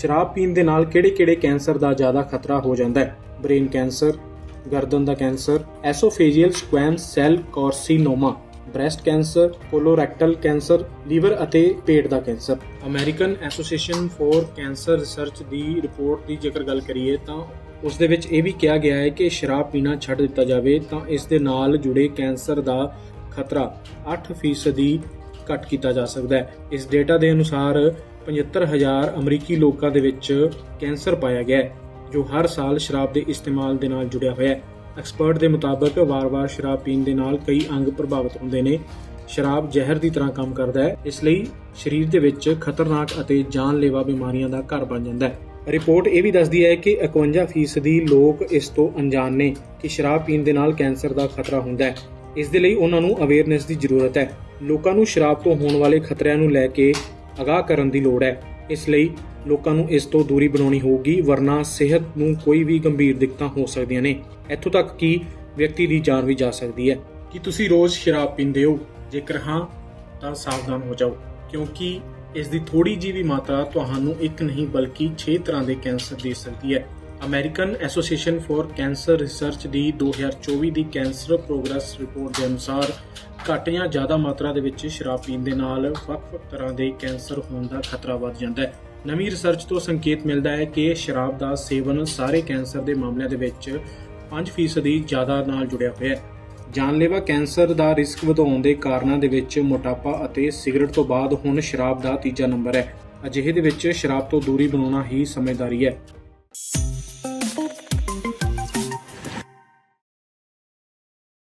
ਸ਼ਰਾਬ ਪੀਣ ਦੇ ਨਾਲ ਕਿਹੜੇ-ਕਿਹੜੇ ਕੈਂਸਰ ਦਾ ਜ਼ਿਆਦਾ ਖਤਰਾ ਹੋ ਜਾਂਦਾ ਹੈ? ਬ੍ਰੇਨ ਕੈਂਸਰ, ਗਰਦਨ ਦਾ cancer, esophageal squamous cell carcinoma, breast cancer, colorectal cancer, liver ਅਤੇ ਪੇਟ ਦਾ cancer. American association for cancer research the report ਦੀ ਜੇਕਰ ਗੱਲ ਕਰੀਏ ਤਾਂ ਉਸ ਦੇ ਵਿੱਚ ਇਹ ਵੀ ਕਿਹਾ ਗਿਆ ਹੈ ਕਿ ਸ਼ਰਾਬ ਪੀਣਾ ਛੱਡ ਦਿੱਤਾ ਜਾਵੇ ਤਾਂ ਇਸ ਦੇ ਨਾਲ ਜੁੜੇ ਕੈਂਸਰ ਦਾ ਖਤਰਾ 8% ਦੀ ਘੱਟ ਕੀਤਾ ਜਾ ਸਕਦਾ ਹੈ। ਇਸ ਡੇਟਾ ਦੇ ਅਨੁਸਾਰ 75000 ਅਮਰੀਕੀ ਲੋਕਾਂ ਦੇ ਵਿੱਚ ਕੈਂਸਰ ਪਾਇਆ ਗਿਆ ਹੈ, ਜੋ ਹਰ ਸਾਲ ਸ਼ਰਾਬ ਦੇ ਇਸਤੇਮਾਲ ਦੇ ਨਾਲ ਜੁੜਿਆ ਹੋਇਆ ਹੈ। ਐਕਸਪਰਟ ਦੇ ਮੁਤਾਬਕ ਵਾਰ-ਵਾਰ ਸ਼ਰਾਬ ਪੀਣ ਦੇ ਨਾਲ ਕਈ ਅੰਗ ਪ੍ਰਭਾਵਿਤ ਹੁੰਦੇ ਨੇ। ਸ਼ਰਾਬ ਜ਼ਹਿਰ ਦੀ ਤਰ੍ਹਾਂ ਕੰਮ ਕਰਦਾ ਹੈ। ਇਸ ਲਈ ਸਰੀਰ ਦੇ ਵਿੱਚ ਖਤਰਨਾਕ ਅਤੇ ਜਾਨਲੇਵਾ ਬਿਮਾਰੀਆਂ ਦਾ ਘਰ ਬਣ ਜਾਂਦਾ ਹੈ। ਰਿਪੋਰਟ ਇਹ ਵੀ ਦੱਸਦੀ ਹੈ ਕਿ 51% ਲੋਕ ਇਸ ਤੋਂ ਅਣਜਾਣ ਨੇ ਕਿ ਸ਼ਰਾਬ ਪੀਣ ਦੇ ਨਾਲ ਕੈਂਸਰ ਦਾ ਖਤਰਾ ਹੁੰਦਾ ਹੈ। ਇਸ ਦੇ ਲਈ ਉਹਨਾਂ ਨੂੰ ਅਵੇਅਰਨੈਸ ਦੀ ਜ਼ਰੂਰਤ ਹੈ। ਲੋਕਾਂ ਨੂੰ ਸ਼ਰਾਬ ਤੋਂ ਹੋਣ ਵਾਲੇ ਖਤਰਿਆਂ ਨੂੰ ਲੈ ਕੇ ਅਗਾਹ ਕਰਨ ਦੀ ਲੋੜ ਹੈ। ਇਸ ਲਈ ਲੋਕਾਂ ਨੂੰ ਇਸ ਤੋਂ ਦੂਰੀ ਬਣਾਉਣੀ ਹੋਊਗੀ, ਵਰਨਾ ਸਿਹਤ ਨੂੰ ਕੋਈ ਵੀ ਗੰਭੀਰ ਦਿੱਕਤਾਂ ਹੋ ਸਕਦੀਆਂ ਨੇ। ਇੱਥੋਂ ਤੱਕ ਕਿ ਵਿਅਕਤੀ ਦੀ ਜਾਨ ਵੀ ਜਾ ਸਕਦੀ ਹੈ। ਕੀ ਤੁਸੀਂ ਰੋਜ਼ ਸ਼ਰਾਬ ਪੀਂਦੇ ਹੋ? ਜੇਕਰ ਹਾਂ, ਤਾਂ ਸਾਵਧਾਨ ਹੋ ਜਾਓ, ਕਿਉਂਕਿ ਇਸ ਦੀ ਥੋੜੀ ਜਿਹੀ ਵੀ ਮਾਤਰਾ ਤੁਹਾਨੂੰ ਇੱਕ ਨਹੀਂ, ਬਲਕਿ 6 ਤਰ੍ਹਾਂ ਦੇ ਕੈਂਸਰ ਦੇ ਸਕਦੀ ਹੈ। American association for cancer research ਦੀ 2024 ਦੀ ਕੈਂਸਰ ਪ੍ਰੋਗਰੈਸ ਰਿਪੋਰਟ ਦੇ ਅਨੁਸਾਰ ਘੱਟ ਜਾਂ ਜ਼ਿਆਦਾ ਮਾਤਰਾ ਦੇ ਵਿੱਚ ਸ਼ਰਾਬ ਪੀਣ ਦੇ ਨਾਲ ਵੱਖ-ਵੱਖ ਤਰ੍ਹਾਂ ਦੇ ਕੈਂਸਰ ਹੋਣ ਦਾ ਖਤਰਾ ਵੱਧ ਜਾਂਦਾ ਹੈ। ਨਵੀਂ ਰਿਸਰਚ ਤੋਂ ਸੰਕੇਤ ਮਿਲਦਾ ਹੈ ਕਿ ਸ਼ਰਾਬ ਦਾ ਸੇਵਨ ਸਾਰੇ ਕੈਂਸਰ ਦੇ ਮਾਮਲਿਆਂ ਦੇ ਵਿੱਚ 5% ਦੀ ਜ਼ਿਆਦਾ ਨਾਲ ਜੁੜਿਆ ਹੋਇਆ ਹੈ। ਜਾਨਲੇਵਾ ਕੈਂਸਰ ਦਾ ਰਿਸਕ ਵਧਾਉਣ ਦੇ ਕਾਰਨਾਂ ਦੇ ਵਿੱਚ ਮੋਟਾਪਾ ਅਤੇ ਸਿਗਰਟ ਤੋਂ ਬਾਅਦ ਹੁਣ ਸ਼ਰਾਬ ਦਾ ਤੀਜਾ ਨੰਬਰ ਹੈ। ਅਜਿਹੇ ਦੇ ਵਿੱਚ ਸ਼ਰਾਬ ਤੋਂ ਦੂਰੀ ਬਣਾਉਣਾ ਹੀ ਸਮਝਦਾਰੀ ਹੈ।